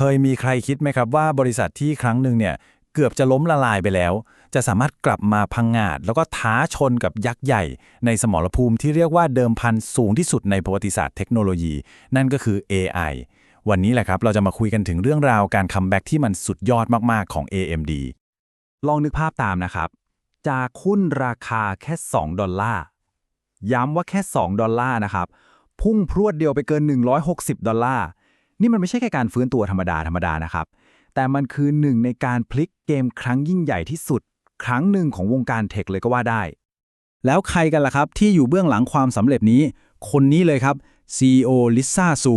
เคยมีใครคิดไหมครับว่าบริษัทที่ครั้งหนึ่งเนี่ยเกือบจะล้มละลายไปแล้ว จะสามารถกลับมาพังงาด แล้วก็ท้าชนกับยักษ์ใหญ่ ในสมรภูมิที่เรียกว่าเดิมพันสูงที่สุดในประวัติศาสตร์เทคโนโลยี นั่นก็คือ AI วันนี้แหละครับเราจะมาคุยกันถึงเรื่องราวการคัมแบ็กที่มันสุดยอดมาก ๆ ของ AMD ลองนึกภาพตามนะครับ จากหุ้นราคาแค่ 2 ดอลลาร์ ย้ำว่าแค่ 2 ดอลลาร์นะครับ พุ่งพรวดเดียวไปเกิน 160 ดอลลาร์ นี่มันไม่ใช่แค่การฟื้นตัวธรรมดาธรรมดานะครับ แต่มันคือหนึ่งในการพลิกเกมครั้งยิ่งใหญ่ที่สุด ครั้งหนึ่งของวงการเทคเลยก็ว่าได้ แล้วใครกันล่ะครับที่อยู่เบื้องหลังความสำเร็จนี้ คนนี้เลยครับ CEO ลิซ่าซู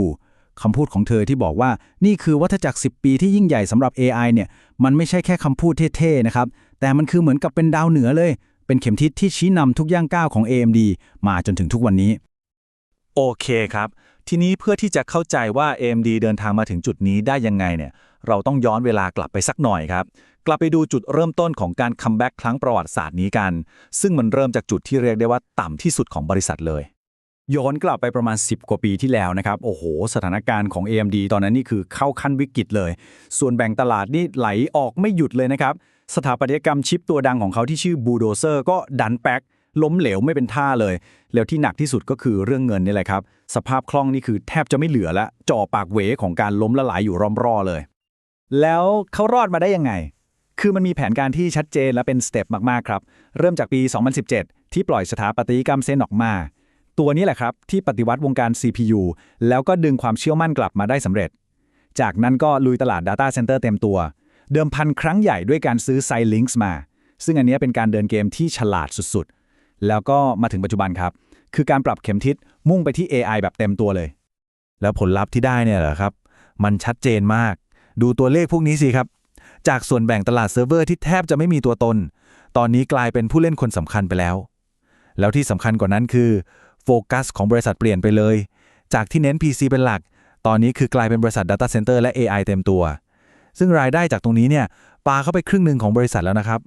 คำพูดของเธอที่บอกว่านี่คือวัฏจักร 10 ปีที่ยิ่งใหญ่สำหรับ AI เนี่ย มันไม่ใช่แค่คำพูดเท่ๆนะครับ แต่มันคือเหมือนกับเป็นดาวเหนือเลย เป็นเข็มทิศที่ชี้นำทุกย่างก้าวของ AMD มาจนถึงทุกวันนี้ โอเคครับ ทีนี้เพื่อที่จะเข้าใจว่า AMD เดินทางมาถึงจุดนี้ได้ยังไงเนี่ยเราต้องย้อนเวลากลับไปสักหน่อยครับ กลับไปดูจุดเริ่มต้นของการคัมแบ็กครั้งประวัติศาสตร์นี้กัน ซึ่งมันเริ่มจากจุดที่เรียกได้ว่าต่ำที่สุดของบริษัทเลย ย้อนกลับไปประมาณ 10 กว่าปีที่แล้วนะครับ โอ้โห สถานการณ์ของ AMD ตอนนั้นนี่คือเข้าขั้นวิกฤตเลย ส่วนแบ่งตลาดนี่ไหลออกไม่หยุดเลยนะครับ สถาปัตยกรรมชิปตัวดังของเขาที่ชื่อบูโดเซอร์ก็ดันแป๊ก ล้มเหลวไม่เป็นท่าเลย แล้วที่หนักที่สุดก็คือเรื่องเงินนี่แหละครับ สภาพคล่องนี่คือแทบจะไม่เหลือล้วจ่อปากเวของการล้มละลายอยู่รอมรอเลย แล้วเขารอดมาได้ยังไง คือมันมีแผนการที่ชัดเจนและเป็นสเต็ปมากๆครับ เริ่มจากปี 2017 ที่ปล่อยสถาปัตยกรรมเซนออกมา ตัวนี้แหละครับที่ปฏิวัติวงการ CPU แล้วก็ดึงความเชื่อมั่นกลับมาได้สำเร็จ จากนั้นก็ลุยตลาด Data Center เต็มตัว เดิมพันครั้งใหญ่ด้วยการซื้อ Xilinx มา ซึ่งอันนี้เป็นการเดินเกมที่ฉลาดสุดๆ แล้วก็มาถึงปัจจุบันครับ คือการปรับเข็มทิศมุ่งไปที่ AI แบบเต็มตัวเลย แล้วผลลัพธ์ที่ได้เนี่ยเหรอครับ มันชัดเจนมาก ดูตัวเลขพวกนี้สิครับ จากส่วนแบ่งตลาดเซิร์ฟเวอร์ที่แทบจะไม่มีตัวตน ตอนนี้กลายเป็นผู้เล่นคนสำคัญไปแล้ว แล้วที่สำคัญกว่านั้นคือโฟกัสของบริษัทเปลี่ยนไปเลย จากที่เน้น PC เป็นหลัก ตอนนี้คือกลายเป็นบริษัท Data Center และ AI เต็มตัว ซึ่งรายได้จากตรงนี้เนี่ยปาเข้าไปครึ่งหนึ่งของบริษัทแล้วนะครับ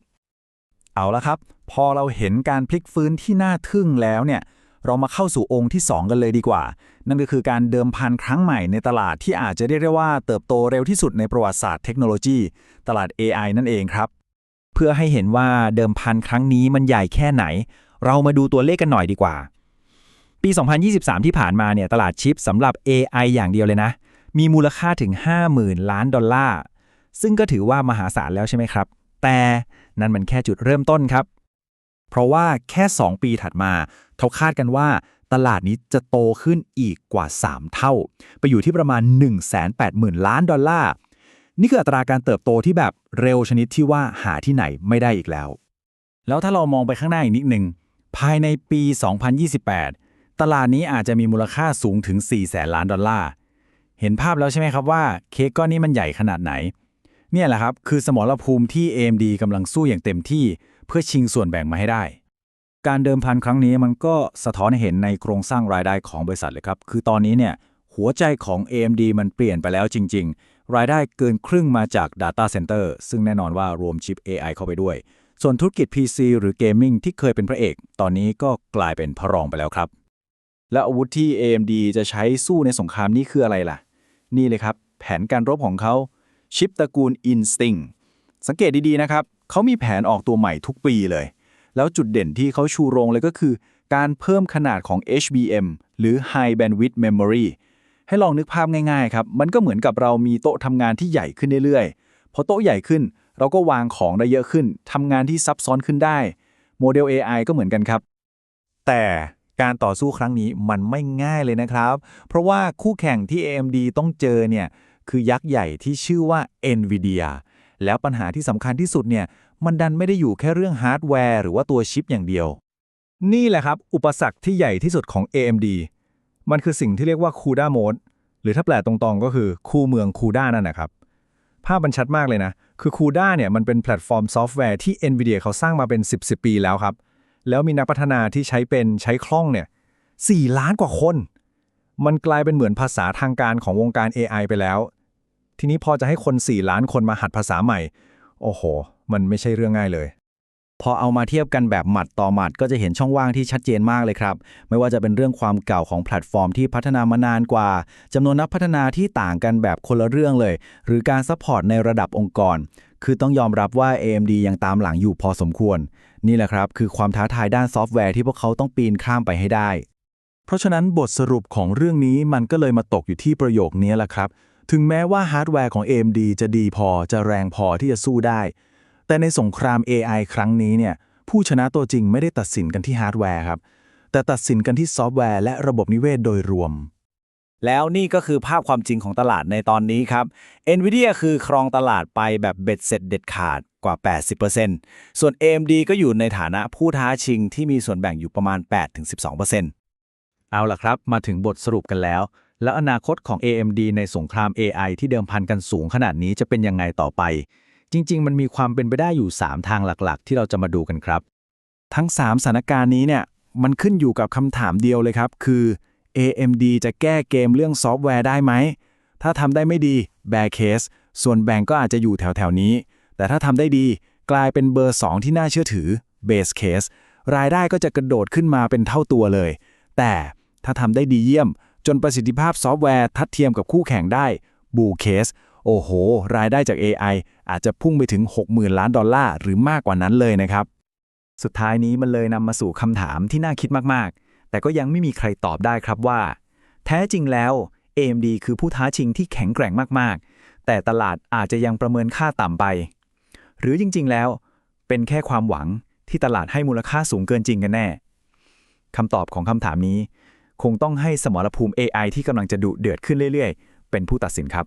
เอาละครับ พอเราเห็นการพลิกฟื้นที่น่าทึ่งแล้วเนี่ย เรามาเข้าสู่องค์ที่ 2 กันเลยดีกว่า นั่นก็คือการเดิมพันครั้งใหม่ในตลาดที่อาจจะเรียกได้ว่าเติบโตเร็วที่สุดในประวัติศาสตร์เทคโนโลยี ตลาด AI นั่นเองครับ เพื่อให้เห็นว่าเดิมพันครั้งนี้มันใหญ่แค่ไหน เรามาดูตัวเลขกันหน่อยดีกว่า ปี 2023 ที่ผ่านมาเนี่ยตลาดชิปสำหรับ AI อย่างเดียวเลยนะ มีมูลค่าถึง 50,000 ล้านดอลลาร์ ซึ่งก็ถือว่ามหาศาลแล้วใช่ไหมครับ แต่นั่นมันแค่จุดเริ่มต้นครับ เพราะว่าแค่ 2 ปีถัดมาเขาคาดกันว่าตลาดนี้จะโตขึ้นอีกกว่า 3 เท่า ไปอยู่ที่ประมาณ 180,000 ล้านดอลลาร์ นี่คืออัตราการเติบโตที่แบบเร็วชนิดที่ว่าหาที่ไหนไม่ได้อีกแล้ว แล้วถ้าเรามองไปข้างหน้าอีกนิดหนึ่ง ภายในปี 2028 ตลาดนี้อาจจะมีมูลค่าสูงถึง 4 แสนล้านดอลลาร์ เห็นภาพแล้วใช่ไหมครับว่าเค้กก้อนนี้มันใหญ่ขนาดไหน เนี่ยแหละครับคือสมรภูมิที่ AMD กำลังสู้อย่างเต็มที่ เพื่อชิงส่วนแบ่งมาให้ได้ การเดิมพันครั้งนี้มันก็สะท้อนให้เห็นในโครงสร้างรายได้ของบริษัทเลยครับ คือตอนนี้เนี่ยหัวใจของ AMD มันเปลี่ยนไปแล้วจริง ๆ รายได้เกินครึ่งมาจาก Data Center ซึ่งแน่นอนว่ารวมชิป AI เข้าไปด้วย ส่วนธุรกิจ PC หรือเกมมิ่งที่เคยเป็นพระเอก ตอนนี้ก็กลายเป็นพระรองไปแล้วครับ และอาวุธที่ AMD จะใช้สู้ในสงครามนี้คืออะไรล่ะ นี่เลยครับ แผนการรบของเขา ชิปตระกูล Instinct สังเกตดีๆนะครับเขามีแผนออกตัวใหม่ทุกปีเลย แล้วจุดเด่นที่เขาชูโรงเลยก็คือ การเพิ่มขนาดของ HBM หรือ High Bandwidth Memory ให้ลองนึกภาพง่ายๆครับ มันก็เหมือนกับเรามีโต๊ะทำงานที่ใหญ่ขึ้นเรื่อยๆ พอโต๊ะใหญ่ขึ้น เราก็วางของได้เยอะขึ้นทำงานที่ซับซ้อนขึ้นได้ โมเดล AI ก็เหมือนกันครับ แต่การต่อสู้ครั้งนี้มันไม่ง่ายเลยนะครับ เพราะว่าคู่แข่งที่ AMD ต้องเจอเนี่ย คือยักษ์ใหญ่ที่ชื่อว่า NVIDIA แล้วปัญหาที่สำคัญที่สุดเนี่ยมันดันไม่ได้อยู่แค่เรื่องฮาร์ดแวร์หรือว่าตัวชิปอย่างเดียว นี่แหละครับ อุปสรรคที่ใหญ่ที่สุดของ AMD มันคือสิ่งที่เรียกว่า CUDA mode หรือถ้าแปลตรงๆก็คือคูเมือง CUDA นั่นนะครับ ภาพมันชัดมากเลยนะ คือ CUDA เนี่ยมันเป็นแพลตฟอร์มซอฟต์แวร์ที่ NVIDIA เขาสร้างมาเป็น 10 10 ปีแล้วครับ แล้วมีนักพัฒนาที่ใช้เป็นใช้คล่องเนี่ย4ล้านกว่าคน มันกลายเป็นเหมือนภาษาทางการของวงการ AI ไปแล้ว ทีนี้พอจะให้คน 4 ล้านคนมาหัดภาษาใหม่ โอ้โห มันไม่ใช่เรื่องง่ายเลย พอเอามาเทียบกันแบบหมัดต่อหมัดก็จะเห็นช่องว่างที่ชัดเจนมากเลยครับ ไม่ว่าจะเป็นเรื่องความเก่าของแพลตฟอร์มที่พัฒนามานานกว่าจำนวนนักพัฒนาที่ต่างกันแบบคนละเรื่องเลย หรือการซัพพอร์ตในระดับองค์กร คือต้องยอมรับว่า AMD ยังตามหลังอยู่พอสมควร นี่แหละครับ คือความท้าทายด้านซอฟต์แวร์ที่พวกเขาต้องปีนข้ามไปให้ได้ เพราะฉะนั้นบทสรุปของเรื่องนี้มันก็เลยมาตกอยู่ที่ประโยคนี้แหละครับ ถึงแม้ว่าฮาร์ดแวร์ของ AMD จะดีพอจะแรงพอที่จะสู้ได้ แต่ในสงคราม AI ครั้งนี้เนี่ยผู้ชนะตัวจริงไม่ได้ตัดสินกันที่ฮาร์ดแวร์ครับ แต่ตัดสินกันที่ซอฟต์แวร์และระบบนิเวศโดยรวม แล้วนี่ก็คือภาพความจริงของตลาดในตอนนี้ครับ NVIDIA คือครองตลาดไปแบบเบ็ดเสร็จเด็ดขาดกว่า 80%ส่วน AMD ก็อยู่ในฐานะผู้ท้าชิงที่มีส่วนแบ่งอยู่ประมาณ 8-12% เอาล่ะครับ มาถึงบทสรุปกันแล้ว แล้วอนาคตของ AMD ในสงคราม AI ที่เดิมพันกันสูงขนาดนี้จะเป็นยังไงต่อไป จริง ๆ มันมีความเป็นไปได้อยู่ 3 ทางหลักๆ ที่เราจะมาดูกันครับ ทั้ง 3 สถานการณ์นี้เนี่ยมันขึ้นอยู่กับคำถามเดียวเลยครับ คือ AMD จะแก้เกมเรื่องซอฟต์แวร์ได้ไหม ถ้าทำได้ไม่ดี bear case ส่วนแบ่งก็อาจจะอยู่แถวๆนี้ แต่ถ้าทำได้ดีกลายเป็นเบอร์ 2 ที่น่าเชื่อถือ base case รายได้ก็จะกระโดดขึ้นมาเป็นเท่าตัวเลย แต่ถ้าทำได้ดีเยี่ยม จนประสิทธิภาพซอฟต์แวร์ทัดเทียมกับคู่แข่งได้ bull case โอ้โห รายได้จาก AI อาจจะพุ่งไปถึง 60,000 ล้านดอลลาร์หรือมากกว่านั้นเลยนะครับ สุดท้ายนี้มันเลยนำมาสู่คำถามที่น่าคิดมาก ๆ แต่ก็ยังไม่มีใครตอบได้ครับว่า แท้จริงแล้ว AMD คือผู้ท้าชิงที่แข็งแกร่งมาก ๆ แต่ตลาดอาจจะยังประเมินค่าต่ำไป หรือจริง ๆ แล้ว เป็นแค่ความหวังที่ตลาดให้มูลค่าสูงเกินจริงกันแน่ คำตอบของคำถามนี้ คงต้องให้สมรภูมิ AI ที่กำลังจะดุเดือดขึ้นเรื่อย ๆ เป็นผู้ตัดสินครับ